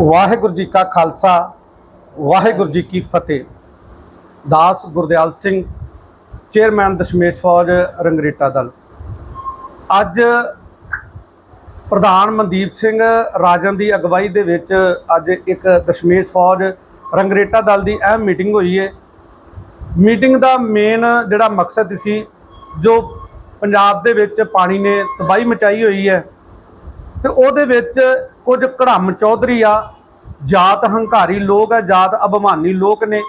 ਵਾਹਿਗੁਰੂ ਜੀ ਕਾ ਖਾਲਸਾ, ਵਾਹਿਗੁਰੂ ਜੀ ਕੀ ਫਤਿਹ। ਦਾਸ ਗੁਰਦਿਆਲ ਸਿੰਘ, ਚੇਅਰਮੈਨ ਦਸ਼ਮੇਸ਼ ਫੌਜ, ਰੰਗਰੇਟਾ ਦਲ। ਅੱਜ ਪ੍ਰਧਾਨ ਮਨਦੀਪ ਸਿੰਘ ਰਾਜਨ ਦੀ ਅਗਵਾਈ ਦੇ ਵਿੱਚ ਅੱਜ ਇੱਕ ਦਸ਼ਮੇਸ਼ ਫੌਜ, ਰੰਗਰੇਟਾ ਦਲ ਦੀ ਅਹਿਮ ਮੀਟਿੰਗ ਹੋਈ ਹੈ ਮੀਟਿੰਗ ਦਾ ਮੇਨ ਜਿਹੜਾ ਮਕਸਦ ਸੀ, ਜੋ ਪੰਜਾਬ ਦੇ ਵਿੱਚ ਪਾਣੀ ਨੇ ਤਬਾਹੀ ਮਚਾਈ ਹੋਈ ਹੈ। ਤੇ ਉਹਦੇ ਵਿੱਚ ਕੁਝ ਘੜਮ ਚੌਧਰੀ ਆ, ਜਾਤ ਹੰਕਾਰੀ ਲੋਕ ਆ, ਜਾਤ ਅਭਿਮਾਨੀ ਲੋਕ ਨੇ,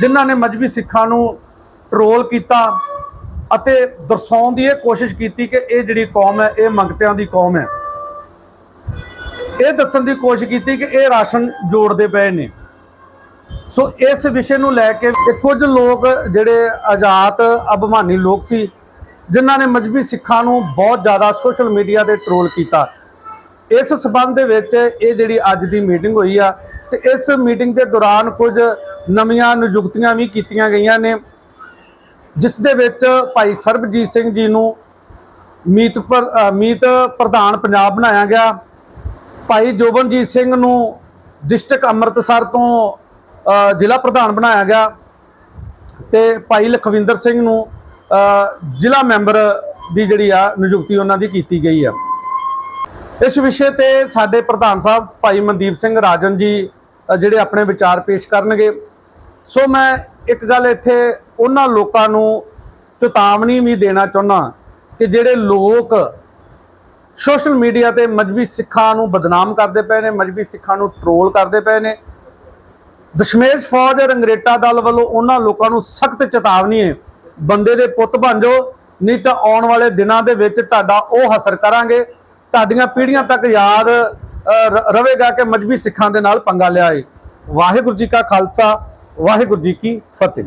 ਜਿਨ੍ਹਾਂ ਨੇ ਮਜਬੀ ਸਿੱਖਾਂ ਨੂੰ ਟਰੋਲ ਕੀਤਾ ਅਤੇ ਦਰਸਾਉਣ ਦੀ ਇਹ ਕੋਸ਼ਿਸ਼ ਕੀਤੀ ਕਿ ਇਹ ਜਿਹੜੀ ਕੌਮ ਹੈ, ਇਹ ਮੰਗਤਿਆਂ ਦੀ ਕੌਮ ਹੈ। ਇਹ ਦੱਸਣ ਦੀ ਕੋਸ਼ਿਸ਼ ਕੀਤੀ ਕਿ ਇਹ ਰਾਸ਼ਨ ਜੋੜਦੇ ਪਏ ਨੇ। ਸੋ ਇਸ ਵਿਸ਼ੇ ਨੂੰ ਲੈ ਕੇ ਕੁਝ ਲੋਕ ਜਿਹੜੇ ਆਜ਼ਾਦ, ਅਭਿਮਾਨੀ ਲੋਕ ਸੀ, ਜਿਨ੍ਹਾਂ ਨੇ ਮਜਬੀ ਸਿੱਖਾਂ ਨੂੰ ਬਹੁਤ ਜ਼ਿਆਦਾ ਸੋਸ਼ਲ ਮੀਡੀਆ ਤੇ ਟਰੋਲ ਕੀਤਾ। ਇਸ ਸਬੰਧ ਦੇ ਵਿੱਚ ਇਹ ਜਿਹੜੀ ਅੱਜ ਦੀ ਮੀਟਿੰਗ ਹੋਈ ਆ ਤੇ ਇਸ ਮੀਟਿੰਗ ਦੇ ਦੌਰਾਨ ਕੁਝ ਨਵੀਆਂ ਨਿਯੁਕਤੀਆਂ ਵੀ ਕੀਤੀਆਂ ਗਈਆਂ ਨੇ, ਜਿਸ ਦੇ ਵਿੱਚ ਭਾਈ ਸਰਬਜੀਤ ਸਿੰਘ ਜੀ ਨੂੰ ਮੀਤ ਪਰ- ਮੀਤ ਪ੍ਰਧਾਨ ਪੰਜਾਬ ਬਣਾਇਆ ਗਿਆ। ਭਾਈ ਜੋਬਨਜੀਤ ਸਿੰਘ ਨੂੰ ਡਿਸਟ੍ਰਿਕਟ ਅੰਮ੍ਰਿਤਸਰ ਤੋਂ ਜ਼ਿਲ੍ਹਾ ਪ੍ਰਧਾਨ ਬਣਾਇਆ ਗਿਆ ਤੇ ਭਾਈ ਲਖਵਿੰਦਰ ਸਿੰਘ ਨੂੰ ਜ਼ਿਲ੍ਹਾ ਮੈਂਬਰ ਦੀ ਜਿਹੜੀ ਆ ਨਿਯੁਕਤੀ ਉਹਨਾਂ ਦੀ ਕੀਤੀ ਗਈ ਆ। ਇਸ ਵਿਸ਼ੇ ਤੇ ਸਾਡੇ ਪ੍ਰਧਾਨ ਸਾਹਿਬ ਭਾਈ ਮਨਦੀਪ ਸਿੰਘ ਰਾਜਨ ਜੀ ਜਿਹੜੇ ਆਪਣੇ ਵਿਚਾਰ ਪੇਸ਼ ਕਰਨਗੇ। ਸੋ ਮੈਂ ਇੱਕ ਗੱਲ ਇੱਥੇ ਉਹਨਾਂ ਲੋਕਾਂ ਨੂੰ ਚੇਤਾਵਨੀ ਵੀ ਦੇਣਾ ਚਾਹੁੰਦਾ ਕਿ ਜਿਹੜੇ ਲੋਕ ਸੋਸ਼ਲ ਮੀਡੀਆ ਤੇ ਮਜਬੀ ਸਿੱਖਾਂ ਨੂੰ ਬਦਨਾਮ ਕਰਦੇ ਪਏ ਨੇ, ਮਜਬੀ ਸਿੱਖਾਂ ਨੂੰ ਟਰੋਲ ਕਰਦੇ ਪਏ ਨੇ। ਦਸ਼ਮੇਸ਼ ਫੌਜ ਰੰਗਰੇਟਾ ਦਲ ਵੱਲੋਂ ਉਹਨਾਂ ਲੋਕਾਂ ਨੂੰ ਸਖਤ ਚੇਤਾਵਨੀ ਹੈ। ਬੰਦੇ ਦੇ ਪੁੱਤ ਬਣ ਜਾਓ, ਨਹੀਂ ਤਾਂ ਆਉਣ ਵਾਲੇ ਦਿਨਾਂ ਦੇ ਵਿੱਚ ਤੁਹਾਡਾ ਉਹ ਹਸਰ ਕਰਾਂਗੇ। ਤੁਹਾਡੀਆਂ ਪੀੜ੍ਹੀਆਂ ਤੱਕ ਯਾਦ ਰ- ਰਵੇਗਾ ਕਿ ਮਜਬੀ ਸਿੱਖਾਂ ਦੇ ਨਾਲ ਪੰਗਾ ਲਿਆ ਏ। ਵਾਹਿਗੁਰੂ ਜੀ ਕਾ ਖਾਲਸਾ, ਵਾਹਿਗੁਰੂ ਜੀ ਕੀ ਫਤਿਹ।